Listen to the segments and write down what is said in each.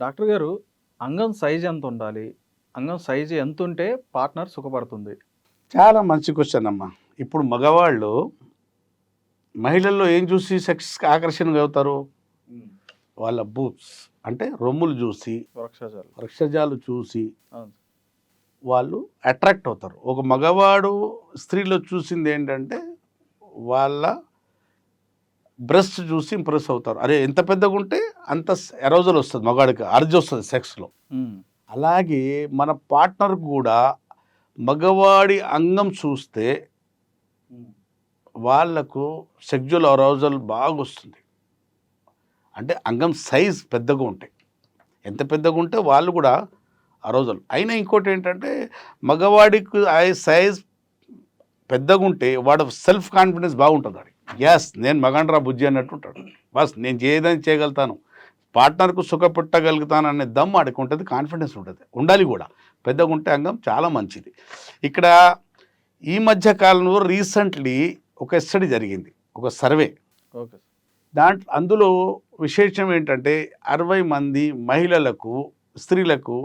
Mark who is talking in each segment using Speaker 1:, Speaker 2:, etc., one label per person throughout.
Speaker 1: Doctor గారు అంగం size ఎంత ఉండాలి అంగం సైజు ఎంత ఉంటే పార్ట్నర్ సుఖపడుతుంది?
Speaker 2: చాలా మంచి క్వశ్చన్ అమ్మా. ఇప్పుడు మగవాళ్ళు మహిళల్లో ఏం చూసి సెక్స్ ఆకర్షణగా అవుతారు? వాళ్ళ బూబ్స్ అంటే రొమ్ములు చూసి
Speaker 1: వృక్షజాలు.
Speaker 2: వృక్షజాలు చూసి వాళ్ళు అట్రాక్ట్ అవుతారు. ఒక మగవాడు స్త్రీలో చూసింది ఏంటంటే వాళ్ళ బ్రెస్ట్ చూసి ఇంప్రెస్ అవుతారు. అరే ఎంత పెద్దగా ఉంటే అంత ఎరోజల్ వస్తుంది మగవాడికి అర్జీ వస్తుంది సెక్స్లో. అలాగే మన పార్ట్నర్ కూడా మగవాడి అంగం చూస్తే వాళ్ళకు సెక్జువల్ అరౌజల్ బాగా వస్తుంది. అంటే అంగం సైజ్ పెద్దగా ఉంటాయి ఎంత పెద్దగా ఉంటే వాళ్ళు కూడా అరౌజల్. అయినా ఇంకోటి ఏంటంటే మగవాడికి ఆ సైజ్ పెద్దగా ఉంటే వాడు సెల్ఫ్ కాన్ఫిడెన్స్ బాగుంటుంది వాడికి. ఎస్ నేను మగండ్రా బుజ్జి అన్నట్టు ఉంటాడు. బస్ నేను చేయదని చేయగలుగుతాను. పార్ట్నర్కు సుఖపెట్టగలుగుతాను అనే దమ్ వాడికి ఉంటుంది. కాన్ఫిడెన్స్ ఉంటుంది ఉండాలి కూడా. పెద్దగా ఉంటే అంగం చాలా మంచిది. ఇక్కడ ఈ మధ్య కాలంలో రీసెంట్లీ ఒక స్టడీ జరిగింది ఒక సర్వే.
Speaker 1: ఓకే
Speaker 2: దాంట్లో అందులో విశేషం ఏంటంటే అరవై మంది మహిళలకు స్త్రీలకు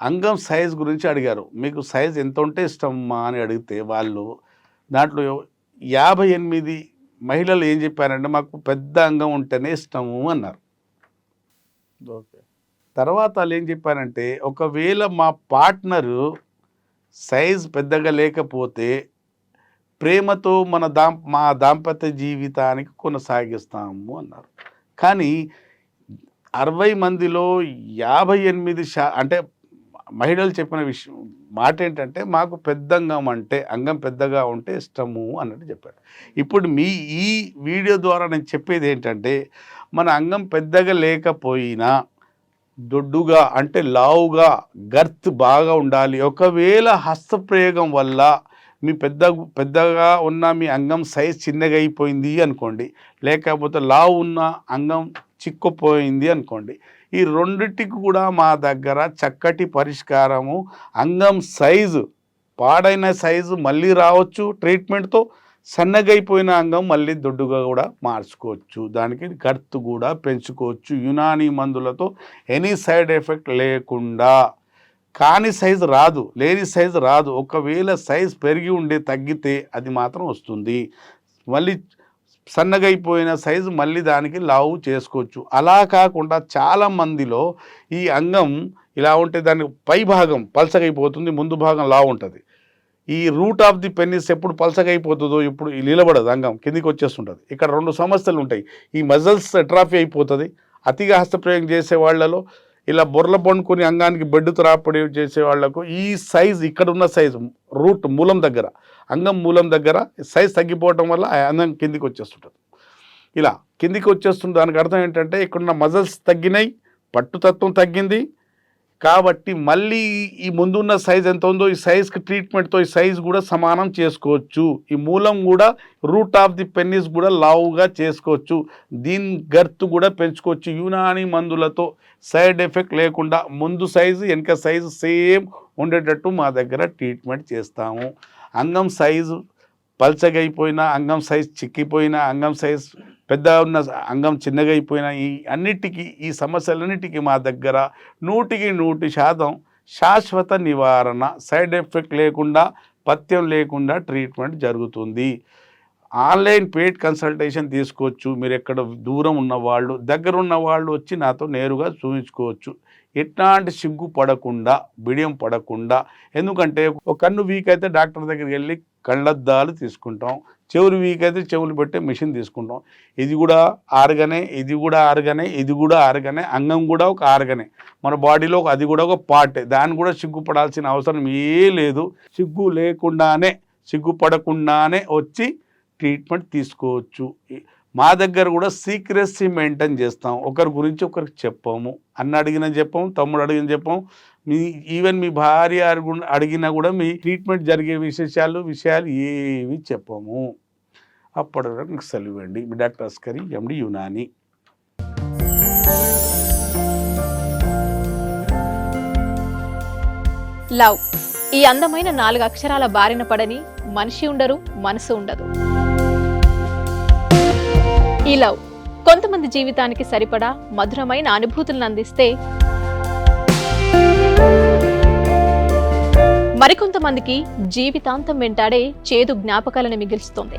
Speaker 2: అంగం సైజ్ గురించి అడిగారు. మీకు సైజ్ ఎంత ఉంటే ఇష్టమ్మా? అని అడిగితే వాళ్ళు దాంట్లో యాభై ఎనిమిది మహిళలు ఏం చెప్పారంటే మాకు పెద్ద అంగం ఉంటేనే ఇష్టము అన్నారు.
Speaker 1: ఓకే.
Speaker 2: తర్వాత వాళ్ళు ఏం చెప్పారంటే ఒకవేళ మా పార్ట్నరు సైజ్ పెద్దగా లేకపోతే ప్రేమతో మన దాం మా దాంపత్య జీవితానికి కొనసాగిస్తాము అన్నారు. కానీ అరవై మందిలో యాభై ఎనిమిది శా అంటే మహిళలు చెప్పిన విషయం మాట ఏంటంటే మాకు పెద్ద అంగం అంటే అంగం పెద్దగా ఉంటే ఇష్టము అన్నట్టు చెప్పాడు ఇప్పుడు మీ ఈ వీడియో ద్వారా నేను చెప్పేది ఏంటంటే మన అంగం పెద్దగా లేకపోయినా దొడ్డుగా అంటే లావుగా గర్త్ బాగా ఉండాలి. ఒకవేళ హస్తప్రయోగం వల్ల మీ పెద్ద పెద్దగా ఉన్న మీ అంగం సైజ్ చిన్నగా అయిపోయింది అనుకోండి లేకపోతే లావు ఉన్న అంగం చిక్కుపోయింది అనుకోండి ఈ రెండిటికి కూడా మా దగ్గర చక్కటి పరిష్కారము. అంగం సైజు పాడైన సైజు మళ్ళీ రావచ్చు ట్రీట్మెంట్తో. సన్నగైపోయిన అంగం మళ్ళీ దొడ్డుగా కూడా మార్చుకోవచ్చు. దానికి గర్త్ కూడా పెంచుకోవచ్చు. యునానీ మందులతో ఎనీ సైడ్ ఎఫెక్ట్ లేకుండా. కాని సైజు రాదు. లేని సైజు రాదు. ఒకవేళ సైజ్ పెరిగి ఉండే తగ్గితే అది మాత్రం వస్తుంది. మళ్ళీ సన్నగైపోయిన సైజు మళ్ళీ దానికి లావు చేసుకోవచ్చు. అలా కాకుండా చాలా మందిలో ఈ అంగం ఇలా ఉంటే దాని పై భాగం పలసగైపోతుంది ముందు భాగం లావు ఉంటుంది. ఈ రూట్ ఆఫ్ ది పెన్నిస్ ఎప్పుడు పలసగైపోతుందో ఇప్పుడు ఈ నిలబడదు అంగం కిందికి వచ్చేస్తుంటుంది. ఇక్కడ రెండు సమస్యలు ఉంటాయి. ఈ మజల్స్ ఎట్రాఫీ అయిపోతుంది. అతిగా హస్తప్రయోగం చేసే వాళ్ళలో ఇలా బొర్ల పండుకొని అంగానికి బెడ్ త్రాపడి చేసే వాళ్ళకు ఈ సైజ్ ఇక్కడ ఉన్న సైజ్ రూట్ మూలం దగ్గర అంగం మూలం దగ్గర సైజ్ తగ్గిపోవటం వల్ల ఆ అంగం కిందికి వచ్చేస్తుంటుంది. ఇలా కిందికి వచ్చేస్తుంది దానికి అర్థం ఏంటంటే ఇక్కడున్న మజల్స్ తగ్గినాయి పట్టుతత్వం తగ్గింది కాబట్టి మళ్ళీ ఈ ముందున్న సైజ్ ఎంత ఉందో ఈ సైజ్కి ట్రీట్మెంట్తో ఈ సైజ్ కూడా సమానం చేసుకోవచ్చు. ఈ మూలం కూడా రూట్ ఆఫ్ ది పెన్నిస్ కూడా లావుగా చేసుకోవచ్చు. దీని గర్త్ కూడా పెంచుకోవచ్చు. యునాని మందులతో సైడ్ ఎఫెక్ట్ లేకుండా ముందు సైజు వెనక సైజు సేమ్ ఉండేటట్టు మా దగ్గర ట్రీట్మెంట్ చేస్తాము. అంగం సైజు పల్చగైపోయినా అంగం సైజ్ చిక్కిపోయినా అంగం సైజ్ పెద్ద ఉన్న అంగం చిన్నగా అయిపోయినా ఈ అన్నిటికీ ఈ సమస్యలన్నిటికీ మా దగ్గర నూటికి నూటి శాతం శాశ్వత నివారణ సైడ్ ఎఫెక్ట్ లేకుండా పథ్యం లేకుండా ట్రీట్మెంట్ జరుగుతుంది. ఆన్లైన్ పెయిడ్ కన్సల్టేషన్ తీసుకోవచ్చు. మీరు ఎక్కడ దూరం ఉన్న వాళ్ళు దగ్గర ఉన్న వాళ్ళు వచ్చి నాతో నేరుగా చూపించుకోవచ్చు ఎట్లాంటి సిగ్గు పడకుండా బిడియం పడకుండా ఎందుకంటే ఒక కన్ను వీక్ అయితే డాక్టర్ దగ్గరికి వెళ్ళి కళ్ళద్దాలు తీసుకుంటాం. చెవులు వీక్ అయితే చెవులు పెట్టే మిషన్ తీసుకుంటాం. ఇది కూడా ఆరగనే ఇది కూడా ఆరగనే ఇది కూడా ఆరగనే అంగం కూడా ఒక ఆరగనే. మన బాడీలో అది కూడా ఒక పార్టే. దాన్ని కూడా సిగ్గుపడాల్సిన అవసరం ఏ లేదు. సిగ్గు లేకుండానే సిగ్గుపడకుండానే వచ్చి ట్రీట్మెంట్ తీసుకోవచ్చు. మా దగ్గర కూడా సీక్రెసీ మెయింటైన్ చేస్తాం. ఒకరి గురించి ఒకరికి చెప్పాము. అన్న అడిగిన చెప్పాము తమ్ముడు అడిగిన చెప్పాము. మీ ఈవెన్ మీ భార్య అడుగు- అడిగినా కూడా మీ ట్రీట్మెంట్ జరిగే విశేషాలు విషయాలు ఏవి చెప్పము. అప్పటి వరకు మీకు సెలవు ఇవ్వండి మీ doctor Askari MD Unani.
Speaker 3: Love. ఈ అందమైన నాలుగు అక్షరాల బారిన పడని మనిషి ఉండరు మనసు ఉండదు. ఈ లవ్ కొంతమంది జీవితానికి సరిపడా మధురమైన అనుభూతులను అందిస్తే మరికొంతమందికి జీవితాంతం వెంటాడే చేదు జ్ఞాపకాలను మిగిల్స్తుంది.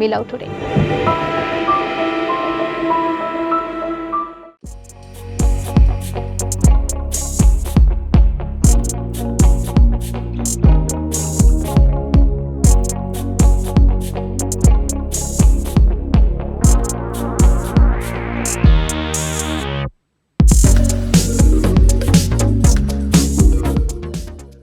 Speaker 3: మీ లవ్ టుడే